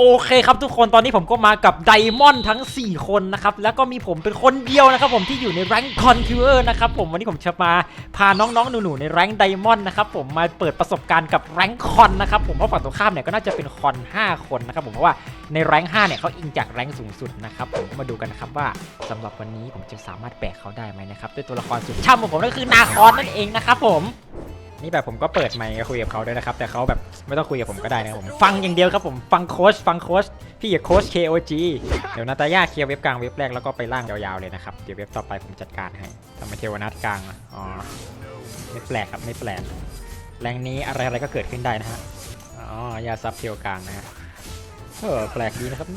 โอเคครับทุกคนตอนนี้ผมก็มากับไดมอนด์ทั้ง 4 คนนะครับ แล้วก็มีผมเป็นคนเดียวนะครับผมที่อยู่ในแรงคอนคิวเออร์นะครับผมวันนี้ผมจะมาพาน้องๆหนูๆในแรงไดมอนด์นะครับผมมาเปิดประสบการณ์กับแรงคอนนะครับผมเพราะฝั่งตรงข้ามเนี่ยก็น่าจะเป็นคอน 5 คนนะครับผมเพราะว่าในแรง5เนี่ยเขาอิงจากแรงสูงสุดนะครับผมมาดูกันนะครับว่าสำหรับวันนี้ผมจะสามารถแบกเขาได้ไหมนะครับด้วยตัวละครสุดช่ำของผมนั่นคือนาคอนนั่นเองนะครับผม นี่แบบผมก็เปิดไมค์คุยกับเขาด้วยนะครับ แต่เขาแบบไม่ต้องคุยกับผมก็ได้นะผม ฟังอย่างเดียวครับผมฟังโค้ชฟังโค้ชพี่อย่าโค้ช KOG เดี๋ยวนาตาย่าเคลียร์เว็บกลางเว็บแรกแล้วก็ไปล่างยาวๆเลยนะครับ เดี๋ยวเว็บต่อไปผมจัดการให้ทำไมเทวนัทกลางอ๋อไม่แปลกครับไม่แปลกแรงนี้อะไรๆก็เกิดขึ้นได้นะฮะอ๋อยาซับเทวกลางนะฮะเออแปลกดีนะครับ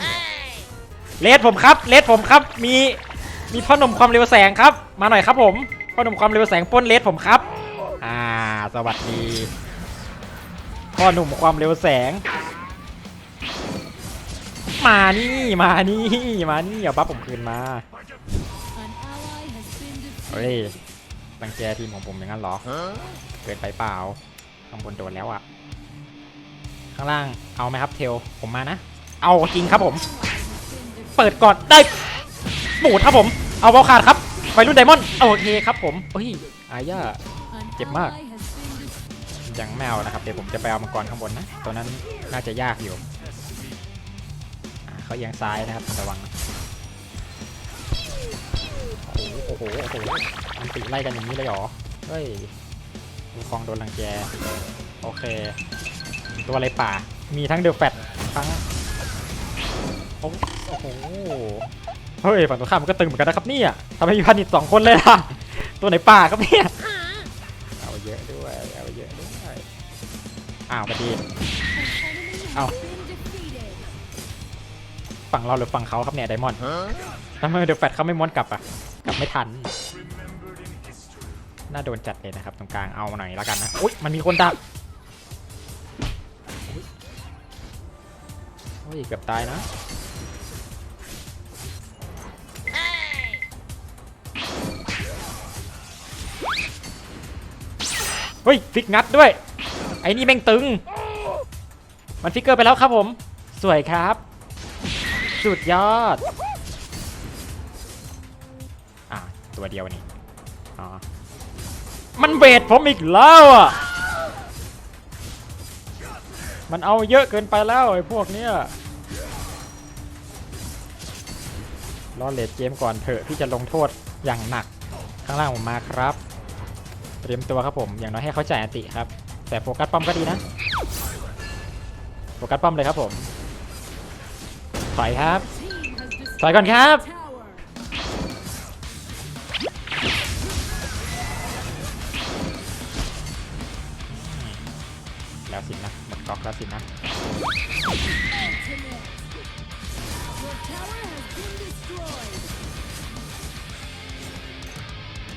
เลดผมครับเลดผมครับมีมีพ่อหนุ่มความเร็วแสงครับ มาหน่อยครับผมพ่อหนุ่มความเร็วแสงป้นเลดผมครับ สวัสดีพ่อหนุ่มความเร็วแสง มานี่มานี่มานี่เอาบัฟผมคืนมาเฮ้ยรังแกทีมของผมอย่างนั้นเหรอ เกินไปเปล่าข้างบนโดนแล้วอะข้างล่างเอาไหมครับเทลผมมานะ เอาจริงครับผม เปิดก่อนได้ปูดครับผม เอาบอลขาดครับวัยรุ่นไดมอนด์โอเคครับผมเฮ้ยอาย่า An Chẹp mơ. ally has been defeated. ยังไม่เอานะครับ เดี๋ยวผมจะไปเอามังกรข้างบนนะ ตัวนั้นน่าจะยากอยู่เขาเอียงซ้ายนะครับระวังโอ้โห โอ้โหอันติไล่กันอย่างนี้เลยหรอ เฮ้ยดูคลองโดนรังแก โอเค ตัวอะไรป่า มีทั้งเดือะแฟตทั้ง โอ้โห เฮ้ย ฝั่งตรงข้ามมันก็ตึงเหมือนกันนะครับเนี่ยทำไมมีพันนิดสองคนเลยล่ะ ตัวไหนป่าครับเนี่ย เอาเยอะด้วย เอาเยอะด้วย อ้าวพอดี An enemy has Ow. been defeated. ฝั่งเราหรือฝั่งเขาครับเนี่ยไดมอนด์ทำไมเดอะแฟตเขาไม่ม้วนกลับอะ กลับไม่ทัน น่าโดนจัดเลยนะครับ ตรงกลางเอาหน่อยแล้วกันนะ อุ้ยมันมีคนดักอุ๊ยโอ้ยเกือบตายนะเฮ้ยฟิกงัดด้วย ไอ้นี่แม่งตึง มันฟิกเกอร์ไปแล้วครับผม สวยครับ สุดยอด อะ ตัวเดียวนี่ อ๋อ มันเบดผมอีกแล้วอะ มันเอาเยอะเกินไปแล้วไอ้พวกเนี้ยรอเลดเกมก่อนเถอะที่จะลงโทษอย่างหนัก ข้างล่างผมมาครับ เตรียมตัวครับผม อย่างน้อยให้เขาจ่ายอติครับ แต่โฟกัสป้อมก็ดีนะ โฟกัสป้อมเลยครับผม ถอยครับ ถอยก่อนครับ แล้วสินะหมดก๊อกแล้วสินะ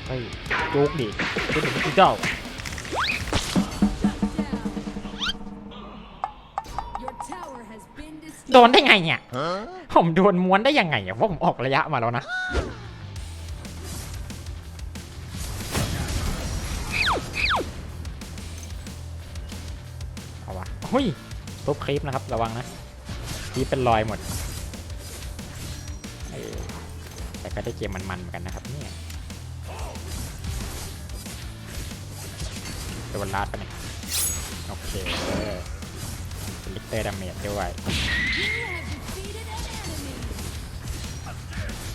เฮ้ยจุกดิจุกดิจุกเจ้า โด destroyed. นได้ไงเนี่ย ผมโดนม้วนได้ยังไงอะเพราะผมออกระยะมาแล้วนะ เอาวะเฮ้ยทุบคลิปนะครับ ระวังนะคลิปเป็นรอยหมดเออแต่ก็ได้เกมมันๆเหมือนกันนะครับเนี่ยโดนลาดไปะเนี่ยโอเคเออเป็น ลิเตอร์ดาเมจด้วย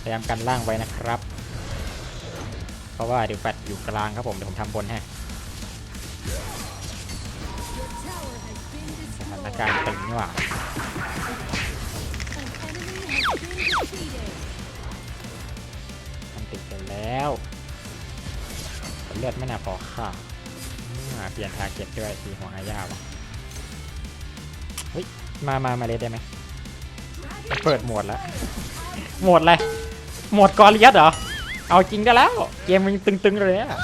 พยายามกันล่างไว้นะครับ เพราะว่าเดี๋ยวแฟดอยู่กลางครับผม เดี๋ยวผมทำบนให้สถานการณ์ตึงนี่หว่ามันติดไปแล้วเลือดไม่น่าพอค่ะ เปลี่ยนทาร์เก็ตด้วยทีหัวหายาวะ มามามาเลยได้ไหมมันเปิดโหมดแล้วโหมดอะไรโหมดกอริยัสเหรอ เอาจริงได้แล้ว เกมมันตึงๆเลยอะ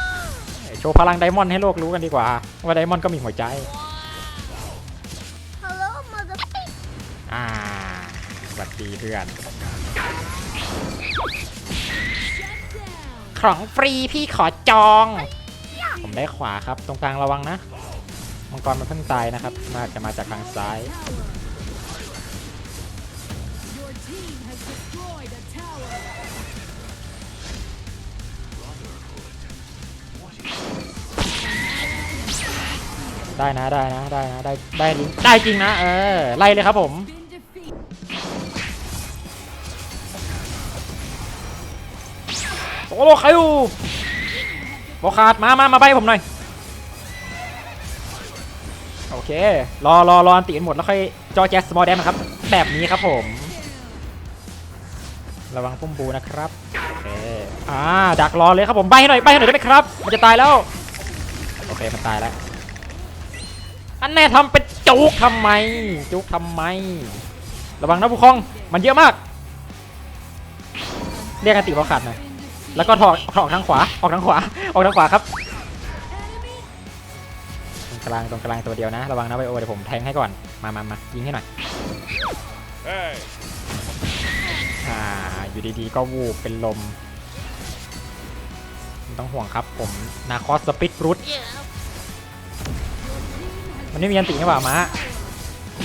โชว์พลังไดมอนด์ให้โลกรู้กันดีกว่า ว่าไดมอนด์ก็มีหัวใจ Hello, mother. อ่าสวัสดีเพื่อน Shut down. ของฟรีพี่ขอจอง ผมได้ขวาครับ ตรงกลางระวังนะ มังกรมันเพิ่งตายนะครับ น่าจะมาจากทางซ้าย ได้นะได้นะได้นะได้ได้ได้จริงนะเออไล่เลยครับผมโอ้โหใครอยู่บอขาดมามามาใบผมหน่อยโอเครอรอรออันติกันหมดแล้วค่อยจอแจ๊สสมอลแดมนครับ แบบนี้ครับผม ระวังพุ่มบูนะครับโอเคอ่าดักรอเลยครับผมใบให้หน่อยใบให้หน่อยได้ไหมครับ มันจะตายแล้ว โอเคมันตายแล้ว อันแน่ทำเป็นจุกทำไม จุกทำไม ระวังนะผู้คองมันเยอะมาก เรียกกันติบอขาดหน่อยแล้วก็ถอดออกทางขวาออกทางขวาออกทางขวาครับตรงกลางตรงกลางตัวเดียวนะ ระวังนะไบโอเดี๋ยวผมแทงให้ก่อนมามามายิงให้หน่อย Hey! อ่าอยู่ดีๆก็วูบเป็นลมไม่ต้องห่วงครับผมนาคอสสปิดรูท มันไม่มีอันตินี่หว่ามา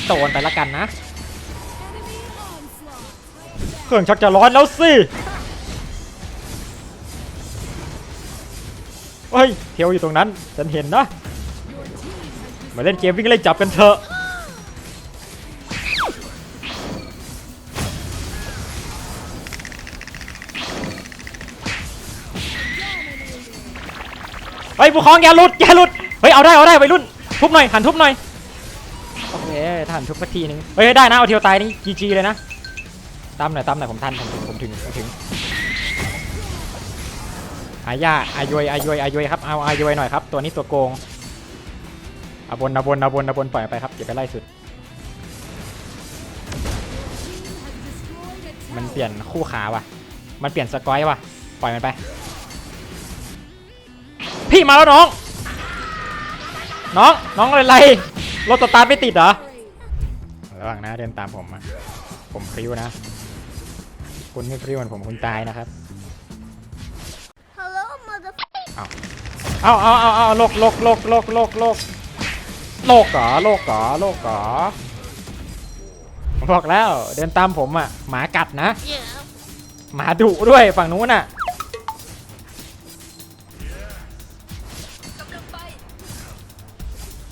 โดนไปละกันนะ เครื่องชักจะร้อนแล้วสิเฮ้ยเทียวอยู่ตรงนั้น ฉันเห็นนะ มาเล่นเกมวิ่งไล่จับกันเถอะเฮ้ยผู้คองอย่าหลุดอย่าหลุด เฮ้ยเอาได้เอาได้ไปรุ่น ทุบหน่อยหันทุบหน่อยโอเคหันทุบสักทีนึงเฮ้ยได้นะเอาเทียวตายนี่จีจีเลยนะตามหน่อยตามหน่อยผมทันผมถึงผมถึงผมถึงอาญาอายวยอายวยอายวยครับเอาอายวยหน่อยครับตัวนี้ตัวโกงอาบนอาบนอาบนอาบนปล่อยไปครับอย่าไปไล่สุด มันเปลี่ยนคู่ขาว่ะ มันเปลี่ยนสกอยว่ะปล่อยมันไป พี่มาแล้วน้อง น้อง น้องอะไรไรรถสตาร์ทไม่ติดเหรอ ระวังนะเดินตามผมมาผมพริ้วนะ คุณไม่พริ้วเหมือนผมคุณตายนะครับ Hello, mother. เอาเอาเอาเอาโลกโลกโลกโลกโลกโลกโลกเหรอโลกเหรอโลกเหรอผมบอกแล้ว เดินตามผมอะ หมากัดนะหมาดุด้วยฝั่งนู้นอะ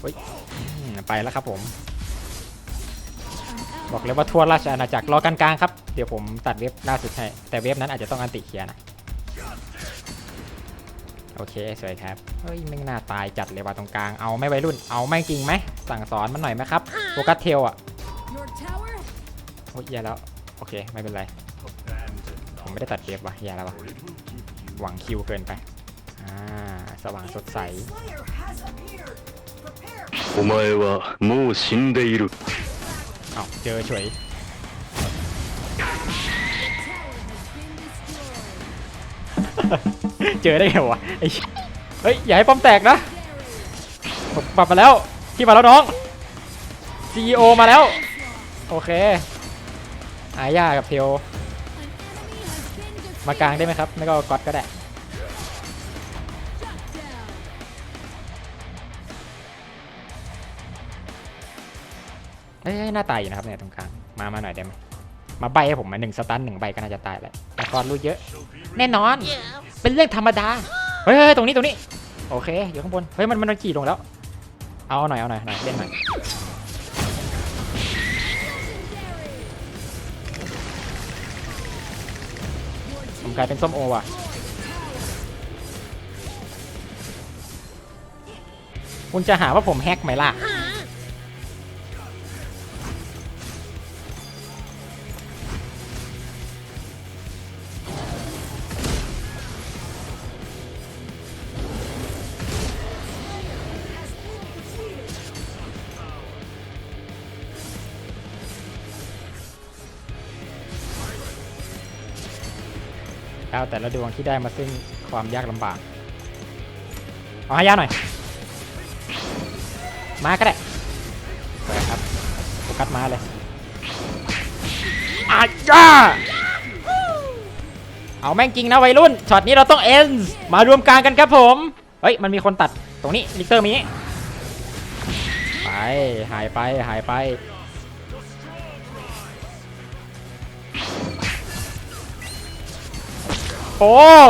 เฮ้ยไปแล้วครับผม บอกเลยว่าทั่วราชอาณาจักรรอกลางๆครับ เดี๋ยวผมตัดเว็บล่าสุดให้ แต่เว็บนั้นอาจจะต้องอันติเคลียร์นะ โอเค สวยครับ เฮ้ยไม่งน่าตายจัดเลยว่ะตรงกลาง เอาไม่ไวรุ่น เอาไม่จริงไหม สั่งสอนมันหน่อยไหมครับ โฟกัสเทลอะโอ้ยแย่แล้ว โอเค ไม่เป็นไร ผมไม่ได้ตัดเว็บว่ะแย่แล้วว่ะ หวังคิวเกินไป อ่า สว่างสดใส お前はもう死んでいる เอาเจอเฉย เจอได้ไงวะไอ้เหี้ยเฮ้ย อย่าให้ป้อมแตกนะ ผมปรับมาแล้ว ที่มาแล้วน้อง CEO มาแล้ว โอเค อาญากับเทล An enemy has been defeated. มากลางได้ไหมครับ ไม่ก็ก๊อตก็ได้ เอ้ยหน้าตายอยู่นะครับเนี่ยตรงกลาง มา มาหน่อยได้ไหมมาใบให้ผมมาหนึ่งสตันหนึ่งใบก็น่าจะตายแหละแต่คอร์รู้เยอะ แน่นอน เป็นเรื่องธรรมดาเฮ้ยเฮ้ยตรงนี้ตรงนี้ โอเค อยู่ข้างบน เฮ้ยมันมันขี่ลงแล้ว เอาหน่อยเอาหน่อยหน่อยเล่นหน่อยผมกลายเป็นส้มโอว่ะคุณจะหาว่าผมแฮกไหมล่ะ แล้วแต่ละดวงที่ได้มาซึ่งความยากลำบาก เอาให้ยาหน่อย มาก็ได้สวยครับโฟกัสมาเลยอาจ้าเอาแม่งจริงนะวัยรุ่น ช็อตนี้เราต้องเอ็นมารวมกลางกันครับผม เฮ้ย มันมีคนตัดตรงนี้ลิเตอร์มี ไป หายไป หายไป โป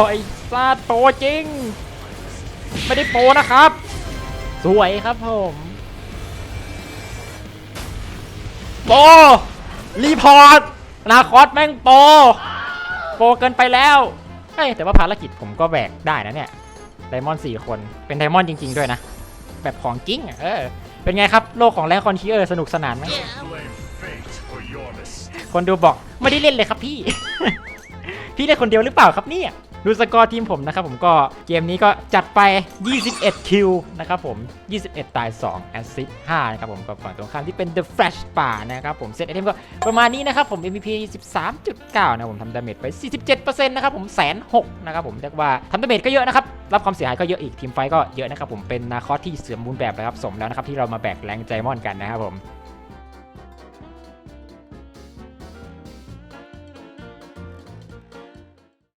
ไอ้ซาดโปจริง ไม่ได้โปนะครับ สวยครับผมโปรีพอร์ตอนาคอสแม่งโปโปเกินไปแล้วเฮ้ยแต่ว่าภารกิจผมก็แบกได้นะเนี่ยไดมอนด์สี่คนเป็นไดมอนด์จริง ๆ ด้วยนะ แบบของจริงอะเออเป็นไงครับ โลกของแรงคอนคิเออร์สนุกสนานไหม Blame fate for your mistake. คนดูบอก ไม่ได้เล่นเลยครับพี่ พี่เล่นคนเดียวหรือเปล่าครับเนี่ยดูสกอร์ทีมผมนะครับผมก็เกมนี้ก็จัดไป 21 คิวนะครับผม 21 ตาย 2 แอสซิสต์5นะครับผมกับฝั่งตรงข้ามที่เป็น The Flash ป่านะครับผมเซตไอเทมก็ประมาณนี้นะครับผม MVP 13.9 นะผมทำดาเมจไป 47%นะครับผมแสนหกนะครับผมเรียกว่าทำดาเมจก็เยอะนะครับ รับความเสียหายก็เยอะอีกทีมไฟก็เยอะนะครับผมเป็นนาคอสที่เสื่อมบูรณ์แบบนะครับสมแล้วนะครับที่เรามาแบกแรงใจมอนกันนะครับผม